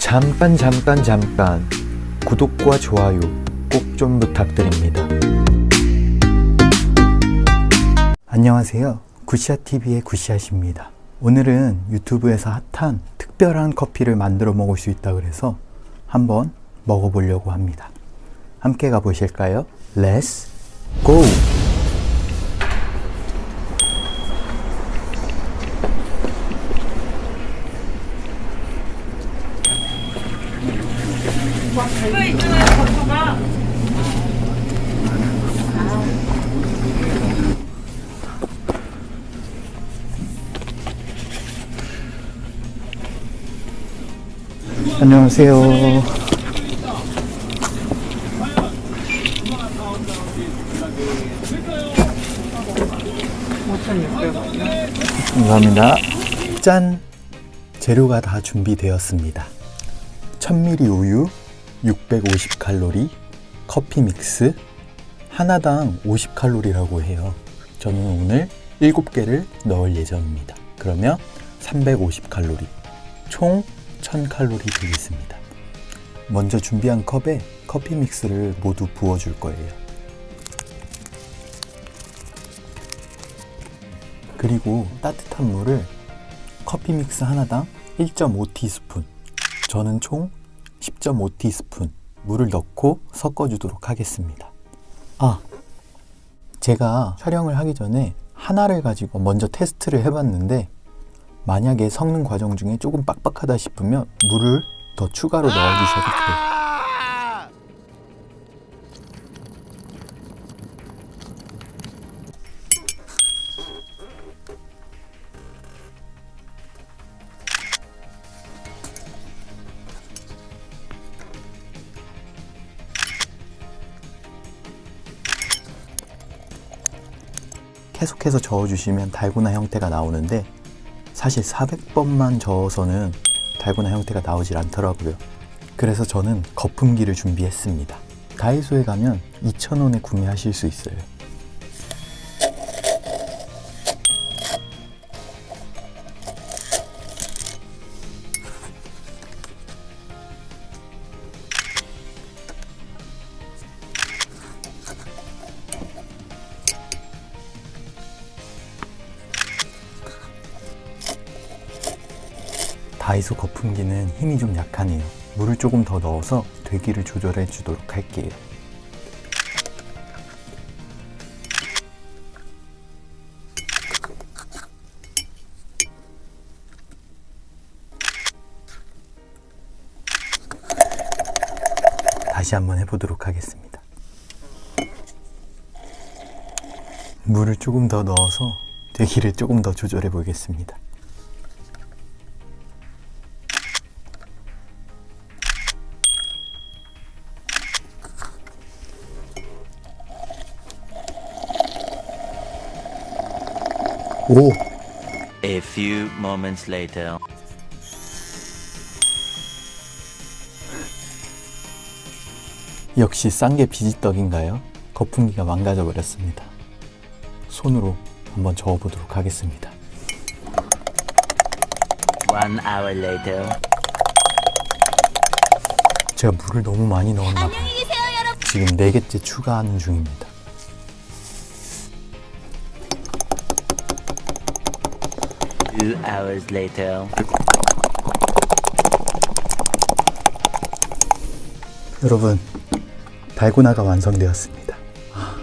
잠깐 잠깐 잠깐 구독과 좋아요 꼭 좀 부탁드립니다. 안녕하세요. 굿샷TV의 굿샷입니다. 오늘은 유튜브에서 핫한 특별한 커피를 만들어 먹을 수 있다 그래서 한번 먹어보려고 합니다. 함께 가보실까요? Let's go! 안녕하세요. 감사합니다. 짠! 재료가 다 준비되었습니다. 1000ml 우유, 650칼로리, 커피 믹스, 하나당 50칼로리라고 해요. 저는 오늘 7개를 넣을 예정입니다. 그러면 350칼로리, 총 1000칼로리 되겠습니다. 먼저 준비한 컵에 커피 믹스를 모두 부어 줄 거예요. 그리고 따뜻한 물을 커피 믹스 하나당 1.5티스푼, 저는 총 10.5티스푼 물을 넣고 섞어 주도록 하겠습니다. 아, 제가 촬영을 하기 전에 하나를 가지고 먼저 테스트를 해봤는데 만약에 섞는 과정 중에 조금 빡빡하다 싶으면 물을 더 추가로 넣어주셔도 돼요. 계속해서 저어주시면 달고나 형태가 나오는데 사실 400번만 저어서는 달고나 형태가 나오질 않더라고요. 그래서 저는 거품기를 준비했습니다. 다이소에 가면 2,000원에 구매하실 수 있어요. 다이소 거품기는 힘이 좀 약하네요. 물을 조금 더 넣어서 되기를 조절해 주도록 할게요. 다시 한번 해보도록 하겠습니다. 물을 조금 더 넣어서 되기를 조금 더 조절해 보겠습니다. 오! A few moments later. 역시 싼 게 비지떡인가요? 거품기가 망가져 버렸습니다. 손으로 한번 저어 보도록 하겠습니다. One hour later. 제가 물을 너무 많이 넣었나 봐요. 지금 4개째 추가하는 중입니다. Two hours later. 여러분, 달고나가 완성되었습니다. 아,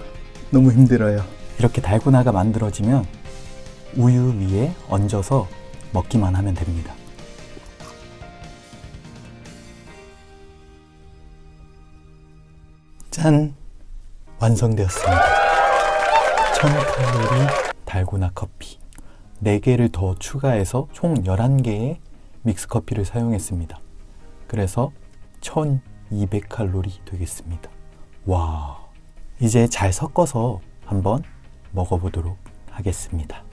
너무 힘들어요. 이렇게 달고나가 만들어지면 우유 위에 얹어서 먹기만 하면 됩니다. 짠! 완성되었습니다. 1000칼로리 달고나 커피. 4개를 더 추가해서 총 11개의 믹스 커피를 사용했습니다. 그래서 1200칼로리 되겠습니다. 와. 이제 잘 섞어서 한번 먹어보도록 하겠습니다.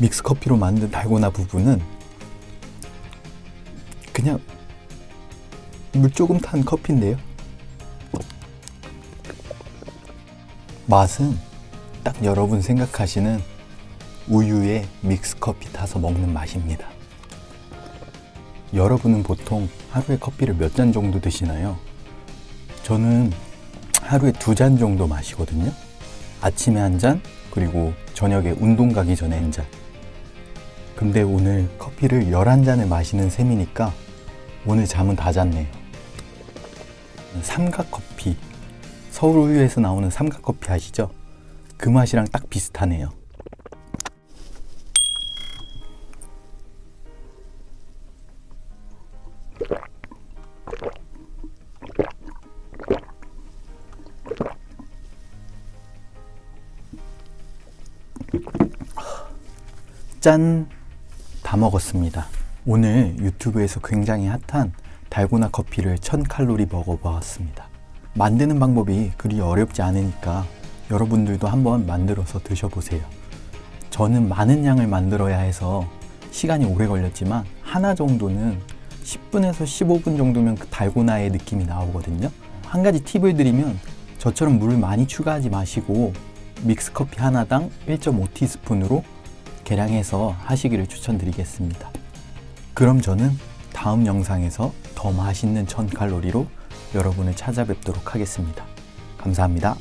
믹스 커피로 만든 달고나 부분은 그냥 물 조금 탄 커피인데요. 맛은 딱 여러분 생각하시는 우유에 믹스 커피 타서 먹는 맛입니다. 여러분은 보통 하루에 커피를 몇 잔 정도 드시나요? 저는 하루에 두 잔 정도 마시거든요. 아침에 한 잔, 그리고 저녁에 운동 가기 전에 한 잔. 근데 오늘 커피를 11잔을 마시는 셈이니까 오늘 잠은 다 잤네요. 삼각커피. 서울 우유에서 나오는 삼각커피 아시죠? 그 맛이랑 딱 비슷하네요. 짠! 다 먹었습니다. 오늘 유튜브에서 굉장히 핫한 달고나 커피를 1000칼로리 먹어보았습니다. 만드는 방법이 그리 어렵지 않으니까 여러분들도 한번 만들어서 드셔보세요. 저는 많은 양을 만들어야 해서 시간이 오래 걸렸지만 하나 정도는 10분에서 15분 정도면 그 달고나의 느낌이 나오거든요. 한 가지 팁을 드리면 저처럼 물을 많이 추가하지 마시고 믹스 커피 하나당 1.5티스푼으로 계량해서 하시기를 추천드리겠습니다. 그럼 저는 다음 영상에서 더 맛있는 1000칼로리로 여러분을 찾아뵙도록 하겠습니다. 감사합니다.